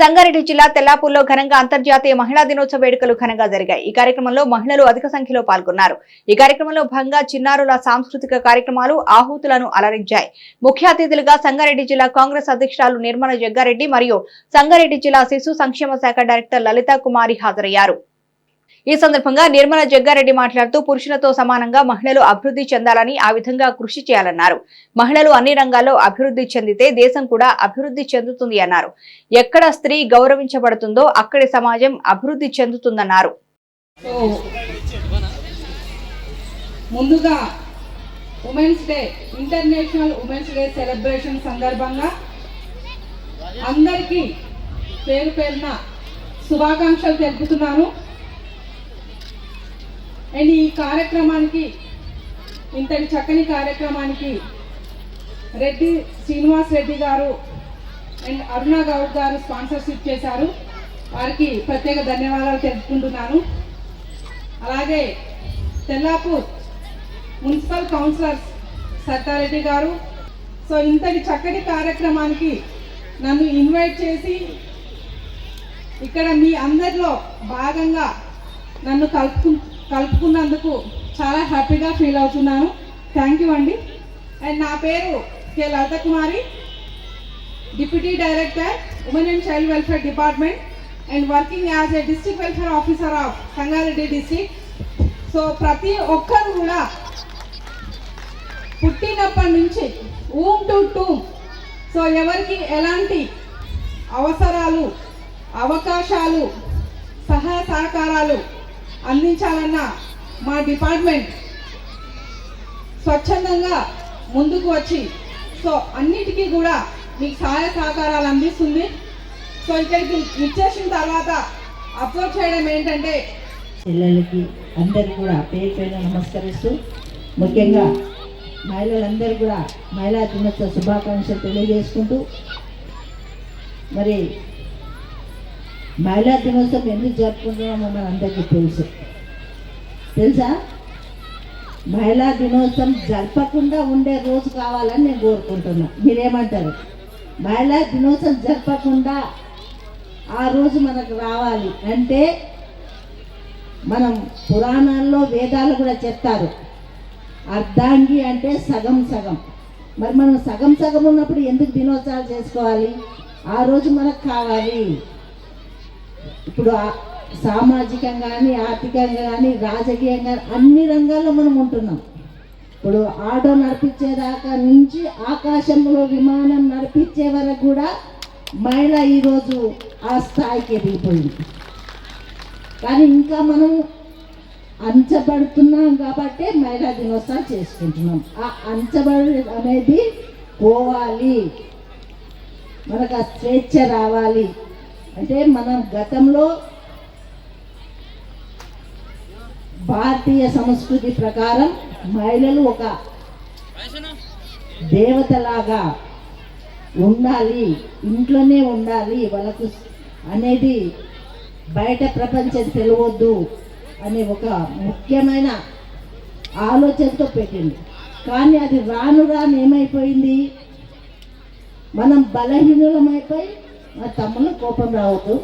సంగారెడ్డి జిల్లా తెల్లాపూర్లో ఘనంగా అంతర్జాతీయ మహిళా దినోత్సవ వేడుకలు ఘనంగా జరిగాయి. ఈ కార్యక్రమంలో మహిళలు అధిక సంఖ్యలో పాల్గొన్నారు. ఈ కార్యక్రమంలో భంగా చిన్నారుల సాంస్కృతిక కార్యక్రమాలు ఆహుతులను అలరించాయి. ముఖ్య అతిథులుగా సంగారెడ్డి జిల్లా కాంగ్రెస్ అధ్యక్షురాలు నిర్మల జగ్గారెడ్డి మరియు సంగారెడ్డి జిల్లా శిశు సంక్షేమ శాఖ డైరెక్టర్ లలితా కుమారి హాజరయ్యారు. ఈ సందర్భంగా నిర్మల జగ్గారెడ్డి మాట్లాడుతూ పురుషులతో సమానంగా మహిళలు అభివృద్ధి చెందాలని ఆ విధంగా కృషి చేయాలన్నారు. మహిళలు అన్ని రంగాల్లో అభివృద్ధి చెందితే దేశం కూడా అభివృద్ధి చెందుతుంది అన్నారు. ఎక్కడ స్త్రీ గౌరవించబడుతుందో అక్కడి సమాజం అభివృద్ధి చెందుతుందన్నారు. ముందుగా women's day international women's day celebration సందర్భంగా అందరికీ పేరు పేరున శుభాకాంక్షలు తెలుపుతున్నాను. అండ్ ఈ కార్యక్రమానికి ఇంతటి చక్కని కార్యక్రమానికి రెడ్డి శ్రీనివాస్ రెడ్డి గారు అండ్ అరుణ గౌడ్ గారు స్పాన్సర్షిప్ చేశారు. వారికి ప్రత్యేక ధన్యవాదాలు తెలుపుకుంటున్నాను. అలాగే తెల్లాపూర్ మున్సిపల్ కౌన్సిలర్స్ సత్తారెడ్డి గారు. సో ఇంతటి చక్కటి కార్యక్రమానికి నన్ను ఇన్వైట్ చేసి ఇక్కడ మీ అందరిలో భాగంగా నన్ను కలుపు కలుపుకున్నందుకు చాలా హ్యాపీగా ఫీల్ అవుతున్నాను. థ్యాంక్ యూ అండి. అండ్ నా పేరు K Lalitha Kumari deputy director women and child welfare department and working as a district welfare officer of Sangareddy district so ప్రతి ఒక్కరు కూడా పుట్టినప్పటి నుంచి ఊమ్ టు టూమ్ సో ఎవరికి ఎలాంటి అవసరాలు అవకాశాలు సహాయ సహకారాలు అందించాలన్న మా డిపార్ట్మెంట్ స్వచ్ఛందంగా ముందుకు వచ్చి సో అన్నిటికీ కూడా మీకు సహాయ సహకారాలు అందిస్తుంది. సో ఇక్కడికి ఇచ్చేసిన తర్వాత అప్లోడ్ చేయడం ఏంటంటే పిల్లలకి అందరికీ కూడా పేరు పేరు నమస్కరిస్తూ ముఖ్యంగా మహిళలందరూ కూడా మహిళా దినోత్సవ శుభాకాంక్షలు తెలియజేసుకుంటూ మరి మహిళా దినోత్సవం ఎందుకు జరుపుకుంటున్నామో మన అందరికీ తెలుసు. తెలుసా? మహిళా దినోత్సవం జరపకుండా ఉండే రోజు కావాలని నేను కోరుకుంటున్నా. మీరేమంటారు? మహిళా దినోత్సవం జరపకుండా ఆ రోజు మనకు రావాలి అంటే మనం పురాణాల్లో వేదాలు కూడా చెప్తారు. అర్ధాంగి అంటే సగం సగం. మరి మనం సగం సగం ఉన్నప్పుడు ఎందుకు దినోత్సవాలు చేసుకోవాలి? ఆ రోజు మనకు కావాలి. ఇప్పుడు సామాజికంగా కానీ ఆర్థికంగా కానీ రాజకీయంగా అన్ని రంగాల్లో మనం ఉంటున్నాం. ఇప్పుడు ఆటో నడిపించేదాకా నుంచి ఆకాశంలో విమానం నడిపించే వరకు కూడా మహిళ ఈరోజు ఆ స్థాయికి ఎదిగిపోయింది. కానీ ఇంకా మనం అంచబడుతున్నాం కాబట్టి మహిళా దినోత్సవం చేసుకుంటున్నాం. ఆ అంచబడి అనేది పోవాలి. మనకు ఆ స్వేచ్ఛ రావాలి. అంటే మనం గతంలో భారతీయ సంస్కృతి ప్రకారం మహిళలు ఒక దేవతలాగా ఉండాలి ఇంట్లోనే ఉండాలి వాళ్ళకు అనేది బయట ప్రపంచం తెలియవద్దు అనే ఒక ముఖ్యమైన ఆలోచనతో పెట్టింది. కానీ అది రాను రాను ఏమైపోయింది? మనం బలహీనులమైపోయి తమ్ముళ్ళు కోపం రావద్దు.